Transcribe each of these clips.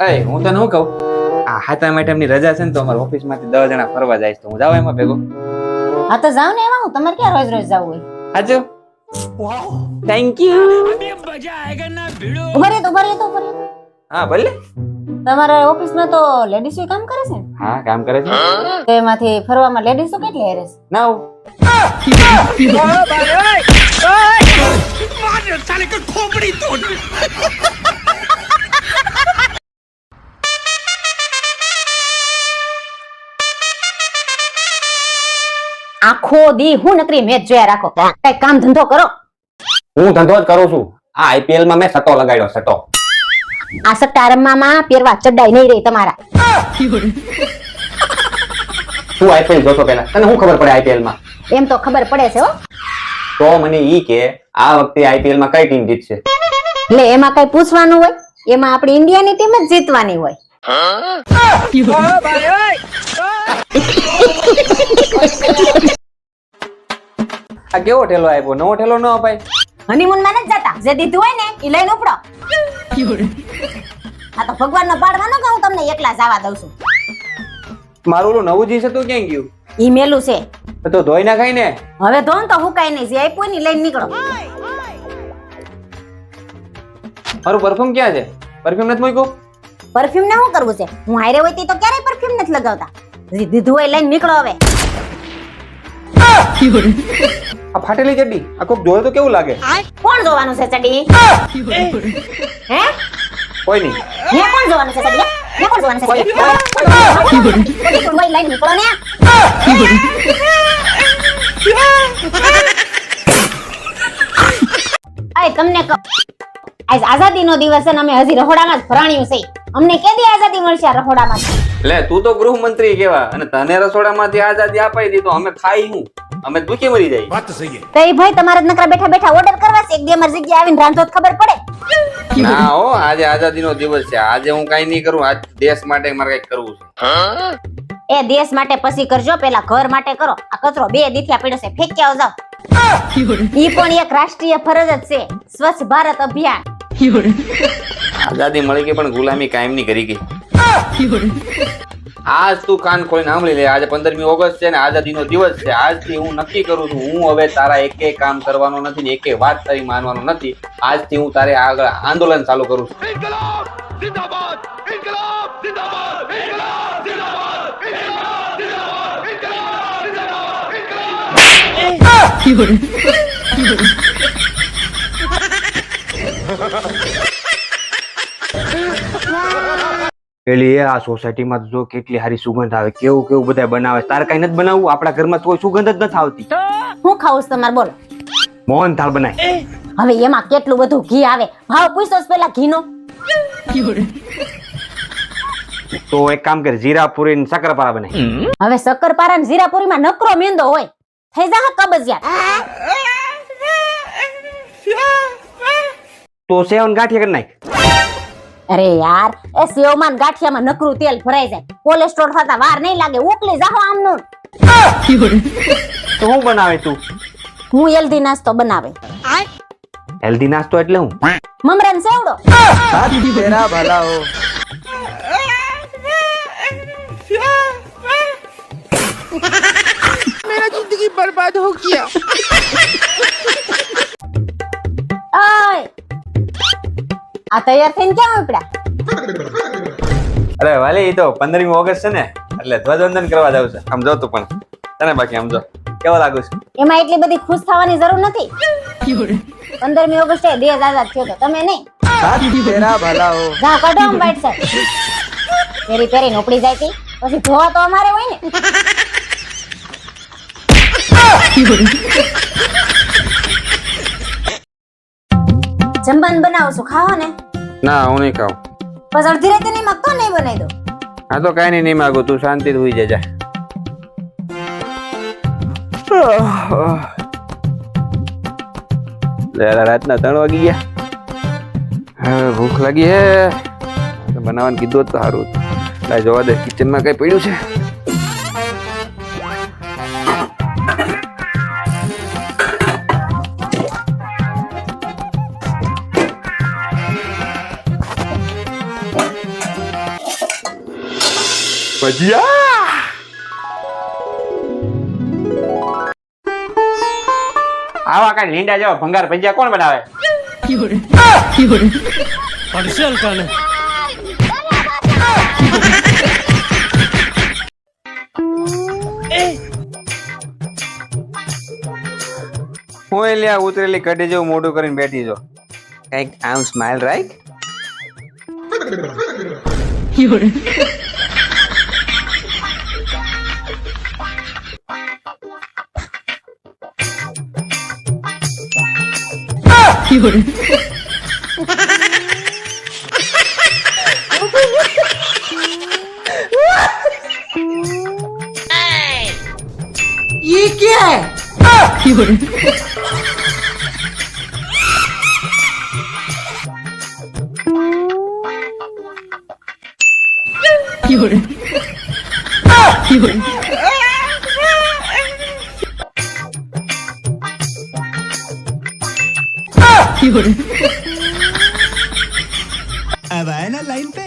એ હું. તને શું કહું? આ હાથા એમની રજા છે ને તો અમારા ઓફિસમાંથી દસ જણા ફરવા જાય તો હું જાઉં એમાં ભેગો? હા તો જાવ ને એમાં હું? તમારે ક્યાં રોજ રોજ જવું હોય? હાજો થેન્ક યુ ઊભા રહે તો ઊભા રહે તો ઊભા રહે. હા ભલે. તમારા ઓફિસમાં તો લેડીઝ કામ કરે છે હા કામ કરે છે. તો એમાંથી ફરવામાં તો કેટલી હેરે છે? ના આખો દી હું નકરી મેચ જોયા રાખો. કઈ કામ ધંધો કરો. હું ધંધો જ કરું છું. આ આઈપીએલમાં મેં સટ્ટો લગાડ્યો સટ્ટો. આ સટ્ટા રમવામાં પહેરવા ચડાઈ નહીં રહી તમારા. તું આઈપીએલ જોતો પેલા? તને શું ખબર પડે આઈપીએલમાં એમ તો ખબર પડે છે હો. તો મને ઈ કે આ વખતે આઈપીએલમાં કઈ ટીમ જીતશે? એટલે એમાં કઈ પૂછવાનું હોય? એમાં આપણી ઇન્ડિયાની ટીમ જ જીતવાની હોય. આ કેવો ઠેલો આપ્યો નવો ઠેલો ન અપાય. હનીમૂનમાં નથી જતા. જે દીધું હોય ને એ લઈને ઉપડો. આ તો ભગવાન નો પાડવાનો કે હું તમને એકલા જવા દઉં છું. મારું ઓલું નવું જીન્સ હતું ક્યાં ગયું? ઈ મેલું છે. તો ધોઈ નાખાય ને. હવે ધોન તો હુકાય નહીં જે આપ્યું ને લઈને નીકળો. મારું પરફ્યુમ ક્યાં છે? પરફ્યુમ નથી મૂક્યું? પરફ્યુમ ને શું કરવું છે? હું હારે હોય તે તો ક્યારેય પરફ્યુમ નથી લગાવતા. દીધું હોય લઈને નીકળો હવે. આ ફાટેલી ચડ્ડી આ કોક જોયો તો કેવું લાગે કોણ જોવાનું છે ચડ્ડી હે કોઈ નહીં હે કોણ જોવાનું છે ચડ્ડી હે કોણ જોવાનું છે ચડી કોઈ લઈને નીકળો ને આય તમને આઝાદી નો દિવસ છે ને અમે હજી રહોડામાં જ ફરાણ્યું છે અમને કેદી આઝાદી મળશે રહોડામાં લે તું તો ગૃહમંત્રી કેવા? અને તને રસોડામાંથી આઝાદી અપાઈ દી તો અમે ખાઈ હું. અમે દુખી મરી જાય. તો એ ભાઈ તમારે જ નકરા બેઠા બેઠા ઓર્ડર કરવા છે? એક દી અમારી જગ્યાએ આવીને રાંધો ખબર પડે. ના હો આજે આઝાદીનો દિવસ છે. આજે હું કઈ નહીં કરું આજ દેશ માટે મારે કઈ કરવું છે. એ દેશ માટે પછી કરજો પેલા ઘર માટે કરો. આ કચરો બે દીથિયા પડ્યો છે ફેંકી જાવ ઈ પણ એક રાષ્ટ્રીય ફરજ જ છે. સ્વચ્છ ભારત અભિયાન. આઝાદી મળી ગઈ પણ ગુલામી કાયમની કરી ગઈ. આજ તું કાન ખોલીને સાંભળી લે. આજે પંદરમી ઓગસ્ટ છે ને આઝાદીનો દિવસ છે. આજથી હું નક્કી કરું છું હું હવે તારા એકે કામ કરવાનો નથી ને એકે વાત તારી માનવાનો નથી. આજથી હું તારે આગળ આંદોલન ચાલુ કરું છું. પેલી એ આ સોસાયટીમાં જો કેટલી સારી સુગંધ આવે કેવું કેવું બધા બનાવે. તારે કઈ નથી બનાવવું આપણા ઘરમાં તો કોઈ સુગંધ જ નથી આવતી. હું ખાવું તમારે બોલો. મોહન થાળ બનાય. હવે એમાં કેટલું બધું ઘી આવે? ભાવ પૂછતો પેલા ઘીનો? તો એક કામ કર જીરાપુરી ને શક્કરપારા બનાય હવે શક્કરપારા ને જીરાપુરી માં નકરો મેંદો હોય. થઈ જા કબજિયાત. તો સેવન ગાંઠિયા કરી નાખ. અરે યાર એ સેવમાં ગાંઠિયામાં નકરું તેલ ભરાઈ જાય. કોલેસ્ટ્રોલ થતા વાર નહીં લાગે ઉકલી જાહો આમનું. તો હું બનાવે તું? હું હેલ્ધી નાસ્તો બનાવે. હેલ્ધી નાસ્તો એટલે હું? મમરાન સેવડો. તેરા ભલા હો ઓય આ તૈયાર થઈને ક્યાં ઉપડ્યા? અરે વાલી એ તો પંદરમી ઓગસ્ટ છે ને એટલે ધ્વજવંદન કરવા જાવ છે. આમ જો તું પણ. તને બાકી આમ જો. કેવો લાગુ છે? એમાં એટલી બધી ખુશ થવાની જરૂર નથી? પંદરમી ઓગસ્ટે દેશ આઝાદ થયો તો તમે નહીં? તેરા ભલા હો જા કાઢો આમ બાઈટ સાહેબ પેરી પેરીને ઉપડી જાય તી. પછી જોવા તો અમારે હોય ને. જમવાનું બનાવું છું ખાવો ને. ના હું નહીં ખાવ બસ અડધી રાતે નહીં માગતો નહીં બનાવી દો. હા તો કઈ નહીં માગું. તું શાંતિ હોઈ જજા. રાતના ત્રણ વાગી ગયા. હવે ભૂખ લાગી હે. બનાવવાનું કીધું તો સારું જોવા દે કિચનમાં કઈ પડ્યું છે? આવા કાંઈ લીંડા જેવા ભંગાર ભજીયા કોણ બનાવે? હું એલિયા ઉતરેલી કઢી જેવું મોઢું કરીને બેઠી છો. કંઈક આમ 비올. 이게 비올. 비올. 비올. अब आए ना लाइन पे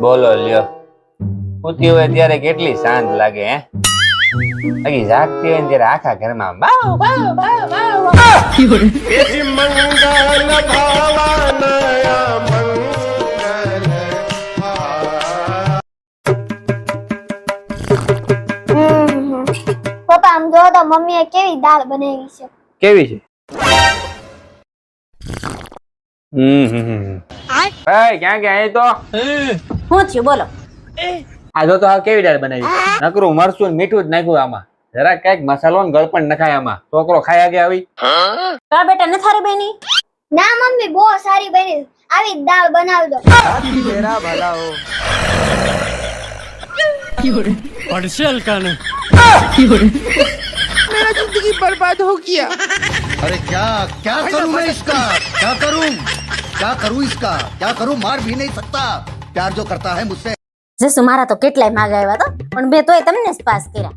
બોલો લ્યો ઉતી હોય ત્યારે કેટલી શાંત લાગે હે બાકી જાગતી હોય ત્યારે આખા ઘરમાં બાવ બાવ બાવ પપ્પા આમ જો તો મમ્મીએ કેવી દાળ બનાવી છે? કેવી છે? હમ હમ હમ. ક્યાં ગયા તો? હું? થયું? બોલો. આ જો તો આ કેવી દાળ બનાવી નકરું મરચું ને મીઠું જ નાખ્યું આમાં જરા કઈક મસાલો ને ગળપણ નખાય આમાં છોકરો ખાયા ગયા આવી કા બેટા ન થારી બેની ના મમ્મી બહુ સારી બની આવી જ દાળ બનાવજો अरे क्या क्या करूं मैं इसका क्या करूं क्या करूं इसका क्या करूं मार भी नहीं सकता प्यार जो करता है मुझसे જસુ મારા તો કેટલાય માર્ક આવ્યા તો પણ મેં તોય તમને જ પાસ કર્યા.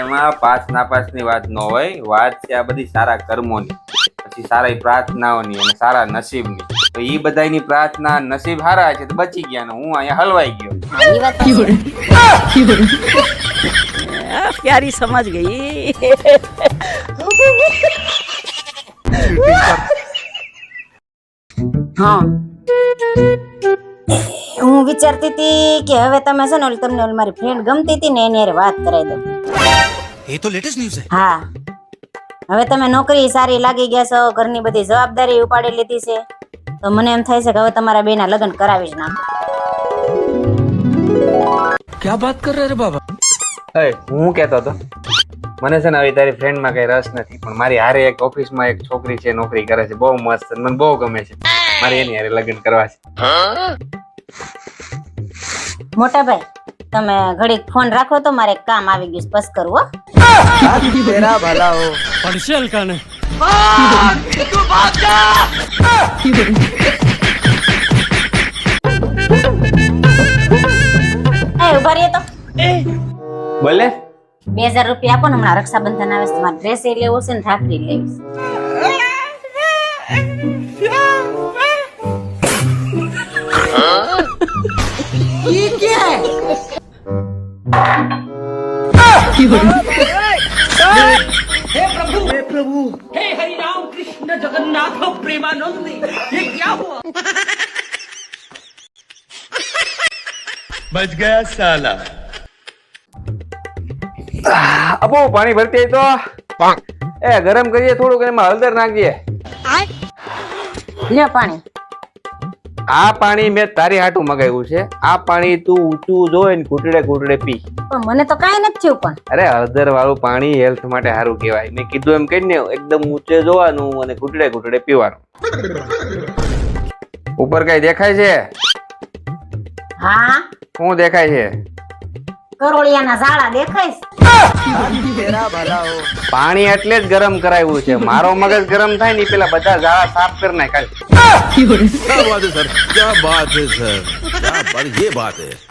એમાં પાસ નાપાસની વાત ન હોય વાત છે આ બધી સારા કર્મોની. પછી સારા પ્રાર્થનાઓની અને સારા નસીબની. તો એ બધાની પ્રાર્થના નસીબ હારા છે તો બચી ગયા ને હું અહીંયા હલવાઈ ગયો. પ્યારી સમજ ગઈ. હા. હું વિચારતી હતી કે હવે તમે છે ને ઓલી તમને ઓલી મારી ફ્રેન્ડ ગમતી હતી ને એની હારે વાત કરાવી દઉં. એ તો લેટેસ્ટ ન્યૂઝ છે. હા. હવે તમે નોકરી સારી લાગી ગયા છો ઘરની બધી જવાબદારી ઉપાડી લીધી છે. તો મને એમ થાય છે કે હવે તમારા બેના લગ્ન કરાવી જ નાખો ક્યાં વાત કર રહે બાબા? એ હું કેતો હતો. મને છે ને હવે તારી ફ્રેન્ડમાં કઈ રસ નથી પણ મારી હારે એક ઓફિસમાં એક છોકરી છે નોકરી કરે છે બહુ મસ્ત મને બહુ ગમે છે. મારી એની હારે લગ્ન કરવા છે. મોટા ભાઈ તમે ઘડીક ફોન રાખો તો મારે એક કામ આવી ગયું છે. બસ કરું હો. એ ઊભા રહીએ તો. બોલે. બે હજાર રૂપિયા આપો ને હમણાં રક્ષાબંધન આવે છે. મારે ડ્રેસ લેવો છે ને રાખડી લેવી છે. આપો પાણી ભરતી હોય તો એ ગરમ કરીએ થોડુંક એમાં હળદર નાખીએ લ્યો પાણી આ પાણી મેં તારી હાટું મગાવ્યું છે. આ પાણી તું ઊંચું જોઈ ને ઘૂંટડે ઘૂંટડે પી. પણ મને તો કાંઈ નથી થયું પણ. અરે હળદર વાળું પાણી હેલ્થ માટે સારું કહેવાય. મેં કીધું એમ કહીને એકદમ ઊંચે જોવાનું અને ઘૂંટડે ઘૂંટડે પીવાનું. ઉપર કઈ દેખાય છે? હા? શું દેખાય છે? કરોળિયાના ઝાડા દેખાય છે પાણી એટલે જ ગરમ કરાવ્યું છે મારો મગજ ગરમ થાય ને ઈ પેલા બધા ઝાડા સાફ કરી નાખાય क्या बात है सर क्या बात है सर क्या बात ये बात है